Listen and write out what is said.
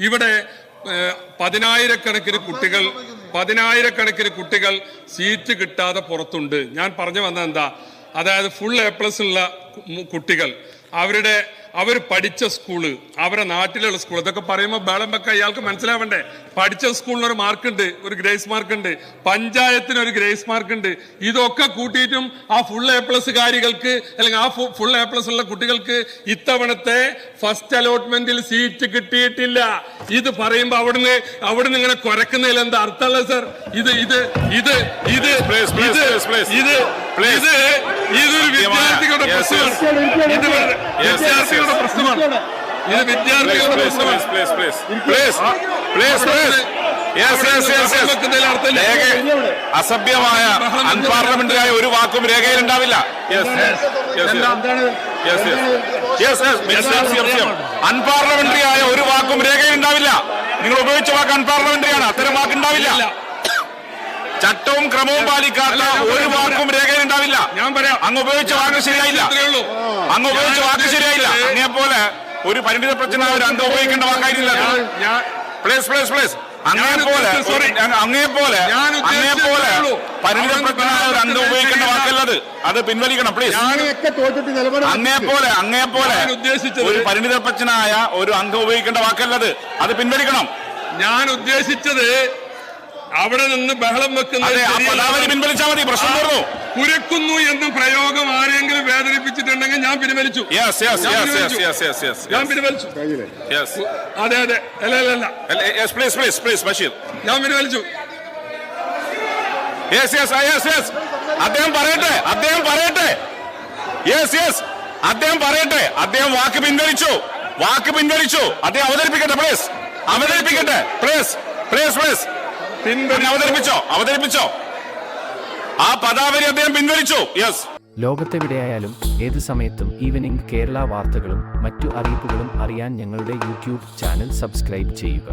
ഇവിടെ പതിനായിരക്കണക്കിന് കുട്ടികൾ പതിനായിരക്കണക്കിന് കുട്ടികൾ സീറ്റ് കിട്ടാതെ പുറത്തുണ്ട്. ഞാൻ പറഞ്ഞു വന്നത് എന്താ? അതായത് ഫുൾ എ പ്ലസ് ഉള്ള കുട്ടികൾ. അവരുടെ അവർ പഠിച്ച സ്കൂൾ അവരെ നാട്ടിലുള്ള സ്കൂൾ ഇതൊക്കെ പറയുമ്പോൾ ബേളം വെക്ക ഇയാൾക്ക് മനസ്സിലാവണ്ടേ? പഠിച്ച സ്കൂളിന് ഒരു മാർക്കുണ്ട് ഒരു ഗ്രേസ് മാർക്ക് ഉണ്ട് പഞ്ചായത്തിന് ഒരു ഗ്രേസ് മാർക്ക് ഉണ്ട് ഇതൊക്കെ കൂട്ടിയിട്ടും ആ ഫുൾ എ പ്ലസ് കാരികൾക്ക് അല്ലെങ്കിൽ ആ ഫുൾ എ പ്ലസ് ഉള്ള കുട്ടികൾക്ക് ഇത്തവണത്തെ ഫസ്റ്റ് അലോട്ട്മെന്റിൽ സീറ്റ് കിട്ടിയിട്ടില്ല. ഇത് പറയുമ്പോൾ അവിടുന്ന് അവിടുന്ന് ഇങ്ങനെ കുരക്കുന്നതിൽ എന്താ അർത്ഥമല്ല സർ ഇത് ഇത് ഇത് ഇത് ഇത് ഇതൊരു വിദ്യാർത്ഥികളുടെ വിദ്യാർത്ഥികളുടെ. പ്രശ്നമാണ്. ഇത് വിദ്യാർത്ഥികളുടെ പ്രശ്നമാണ്. അസഭ്യമായ അൺപാർലമെന്ററിയായ ഒരു വാക്കും രേഖയിൽ ഉണ്ടാവില്ല. അൺപാർലമെന്ററി ആയ ഒരു വാക്കും രേഖയിൽ ഉണ്ടാവില്ല. നിങ്ങൾ ഉപയോഗിച്ച വാക്ക് അൺപാർലമെന്ററി ആണ്. അത്തരം വാക്ക് ഉണ്ടാവില്ല. ചട്ടവും ക്രമവും പാലിക്കാത്ത ഒരു വാക്കും രേഖയിൽ ഉണ്ടാവില്ല ഞാൻ പറയാം അങ്ങ് ഉപയോഗിച്ച വാക്ക് ശരിയായില്ല. അങ്ങ് ഉപയോഗിച്ച വാക്ക് ശരിയായില്ല. അങ്ങനെ പോലെ ഒരു പരിണിത പ്രശ്നം ഒരു അംഗം ഉപയോഗിക്കേണ്ട വാക്കായിരുന്നില്ല പ്ലീസ് പ്ലീസ് പ്ലീസ് അങ്ങേ സോറി പോലെ ഉദ്ദേശിച്ചത് അങ്ങേ പോലെ ഞാൻ അങ്ങേ ഉദ്ദേശിച്ചത് പോലെ ഇത്രയേ പരിണിത അവിടെ ഒരു അംഗം ഉപയോഗിക്കേണ്ട വാക്കല്ലത് അത്. പിൻവലിക്കണം പ്ലീസ് അങ്ങനെയൊക്കെ തോറ്റിട്ട് നിലപാട് അങ്ങേ പോലെ അങ്ങേ പോലെ ഞാൻ ഉദ്ദേശിച്ചത് ഒരു പരിണിത പ്രജ്ഞനായ ഒരു അംഗം ഉപയോഗിക്കേണ്ട വാക്കല്ലത് അത് പിൻവലിക്കണം. ഞാൻ ഉദ്ദേശിച്ചത് അവിടെ നിന്ന് ബഹളം മതി പ്രശ്നം കുരക്കുന്നു എന്ന പ്രയോഗം ആരെങ്കിലും വേദനിപ്പിച്ചിട്ടുണ്ടെങ്കിൽ ഞാൻ പിൻവലിച്ചു. യെസ് യെസ് ഞാൻ യെസ് പിൻവലിച്ചു. യെസ് യെസ് യെസ് ഞാൻ പിൻവലിച്ചു. കഴിഞ്ഞില്ലേ? യെസ് അതെ അതെ. അല്ല അല്ല അല്ല. പ്ലീസ് പ്ലീസ് പ്ലീസ് ഞാൻ പിൻവലിച്ചു. യെസ് അദ്ദേഹം പറയട്ടെ അദ്ദേഹം പറയട്ടെ. യെസ് യെസ് അദ്ദേഹം പറയട്ടെ അദ്ദേഹം വാക്ക് പിൻവലിച്ചു. വാക്ക് പിൻവലിച്ചു. അദ്ദേഹം അവതരിപ്പിക്കട്ടെ പ്ലീസ് അവതരിപ്പിക്കട്ടെ. പ്ലീസ് പ്ലീസ് പ്ലീസ് പിന്നെ അവതരിപ്പിച്ചോ? അവതരിപ്പിച്ചോ? ആ പദാവലി അദ്ദേഹം പിൻവലിച്ചു. യെസ് ലോകത്തെവിടെയായാലും ഏത് സമയത്തും ഈവനിംഗ് കേരള വാർത്തകളും മറ്റു അറിയിപ്പുകളും അറിയാൻ ഞങ്ങളുടെ യൂട്യൂബ് ചാനൽ സബ്സ്ക്രൈബ് ചെയ്യുക.